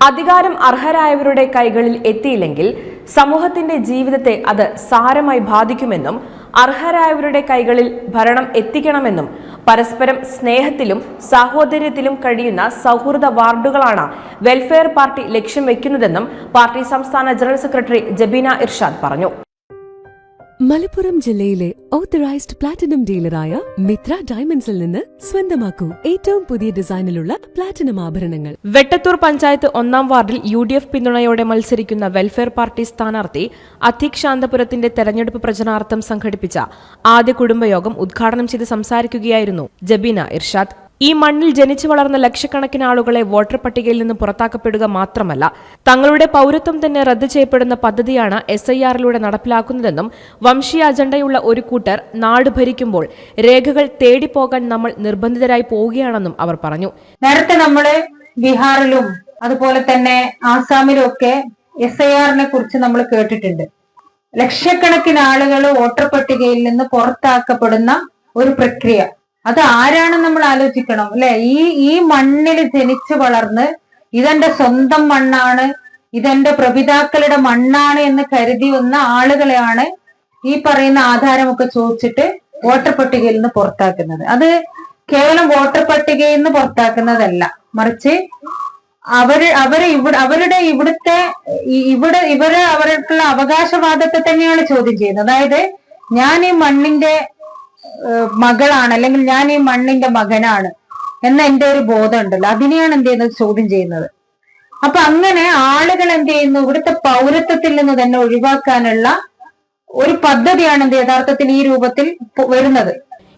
അധികാരം അർഹരായവരുടെ കൈകളിൽ എത്തിയില്ലെങ്കിൽ സമൂഹത്തിന്റെ ജീവിതത്തെ അത് സാരമായി ബാധിക്കുമെന്നും അർഹരായവരുടെ കൈകളിൽ ഭരണം എത്തിക്കണമെന്നും പരസ്പരം സ്നേഹത്തിലും സാഹോദര്യത്തിലും കഴിയുന്ന സൗഹൃദ വാർഡുകളാണ് വെൽഫെയർ പാർട്ടി ലക്ഷ്യം വെക്കുന്നതെന്നും പാർട്ടി സംസ്ഥാന ജനറൽ സെക്രട്ടറി ജബീന ഇർഷാദ് പറഞ്ഞു. മലപ്പുറം ജില്ലയിലെ ഓത്തറൈസ്ഡ് പ്ലാറ്റിനം ഡീലറായ മിത്ര ഡയമണ്ട്സിൽ നിന്ന് സ്വന്തമാക്കൂ ഏറ്റവും പുതിയ ഡിസൈനിലുള്ള പ്ലാറ്റിനം ആഭരണങ്ങൾ. വെട്ടത്തൂർ പഞ്ചായത്ത് ഒന്നാം വാർഡിൽ യു ഡി എഫ് പിന്തുണയോടെ മത്സരിക്കുന്ന വെൽഫെയർ പാർട്ടി സ്ഥാനാർത്ഥി അധിക് ശാന്തപുരത്തിന്റെ തെരഞ്ഞെടുപ്പ് പ്രചരണാർത്ഥം സംഘടിപ്പിച്ച ആദ്യ കുടുംബയോഗം ഉദ്ഘാടനം ചെയ്ത് സംസാരിക്കുകയായിരുന്നു ജബീന ഇർഷാദ്. ഈ മണ്ണിൽ ജനിച്ചു വളർന്ന ലക്ഷക്കണക്കിന് ആളുകളെ വോട്ടർ പട്ടികയിൽ നിന്ന് പുറത്താക്കപ്പെടുക മാത്രമല്ല തങ്ങളുടെ പൗരത്വം തന്നെ റദ്ദു ചെയ്യപ്പെടുന്ന പദ്ധതിയാണ് എസ് ഐ ആറിലൂടെ നടപ്പിലാക്കുന്നതെന്നും വംശീയ അജണ്ടയുള്ള ഒരു കൂട്ടർ നാട് ഭരിക്കുമ്പോൾ രേഖകൾ തേടിപ്പോകാൻ നമ്മൾ നിർബന്ധിതരായി പോവുകയാണെന്നും അവർ പറഞ്ഞു. നേരത്തെ നമ്മൾ ബീഹാറിലും അതുപോലെ തന്നെ ആസാമിലും ഒക്കെ എസ് ഐ ആറിനെ കുറിച്ച് നമ്മൾ കേട്ടിട്ടുണ്ട്. ലക്ഷക്കണക്കിന് ആളുകൾ വോട്ടർ പട്ടികയിൽ നിന്ന് പുറത്താക്കപ്പെടുന്ന ഒരു പ്രക്രിയ. അത് ആരാണെന്ന് നമ്മൾ ആലോചിക്കണം അല്ലെ? ഈ ഈ മണ്ണിൽ ജനിച്ചു വളർന്ന് ഇതെന്റെ സ്വന്തം മണ്ണാണ് ഇതെന്റെ പ്രപിതാക്കളുടെ മണ്ണാണ് എന്ന് കരുതി വന്ന ആളുകളെയാണ് ഈ പറയുന്ന ആധാരമൊക്കെ ചോദിച്ചിട്ട് വോട്ടർ പട്ടികയിൽ നിന്ന് പുറത്താക്കുന്നത്. അത് കേവലം വോട്ടർ പട്ടികയിൽ നിന്ന് പുറത്താക്കുന്നതല്ല. മറിച്ച് അവർ അവർ ഇവിടെ അവരുടെ ഇവിടുത്തെ ഇവിടെ ഇവർ അവർക്കുള്ള അവകാശവാദത്തെ തന്നെയാണ് ചോദ്യം ചെയ്യുന്നത്. അതായത് ഞാൻ ഈ മണ്ണിന്റെ മകളാണ് അല്ലെങ്കിൽ ഞാൻ ഈ മണ്ണിന്റെ മകനാണ് എന്ന എന്റെ ഒരു ബോധം ഉണ്ടല്ലോ അതിനെയാണ് എന്ത് ചെയ്യുന്നത്? ചോദ്യം ചെയ്യുന്നത്. അപ്പൊ അങ്ങനെ ആളുകൾ എന്ത് ചെയ്യുന്നു? ഇവിടുത്തെ പൗരത്വത്തിൽ നിന്ന് തന്നെ ഒഴിവാക്കാനുള്ള ഒരു പദ്ധതിയാണ് എന്ത് യഥാർത്ഥത്തിൽ ഈ രൂപത്തിൽ വരുന്നത്.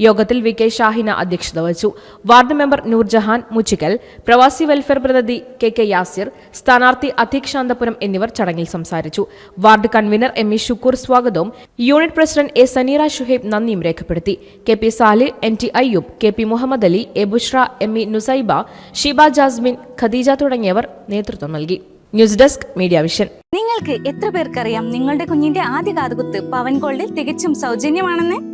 യോഗത്തിൽ വി കെ ഷാഹിന അധ്യക്ഷത വഹിച്ചു. വാർഡ് മെമ്പർ നൂർജഹാൻ മുച്ചിക്കൽ പ്രവാസി വെൽഫെയർ പ്രതിനിധി കെ കെ യാസിർ സ്ഥാനാർത്ഥി അധീക് ശാന്തപുരം എന്നിവർ ചടങ്ങിൽ സംസാരിച്ചു. Ward convener M E Shukkur സ്വാഗതവും unit president A Sanira Shuhaib നന്ദിയും രേഖപ്പെടുത്തി. K P Sali N T Ayyub K P Muhammad Ali A Bushra M E Nusaiba Shiba Jasmin Khadeeja തുടങ്ങിയവർ നേതൃത്വം നൽകി. News desk media vision. നിങ്ങൾക്ക് എത്ര പേർക്കറിയാം നിങ്ങളുടെ കുഞ്ഞിന്റെ ആദ്യ കാതുകുത്ത് പവൻ ഗോൾഡിൽ തികച്ചും സൗജന്യമാണെന്ന്?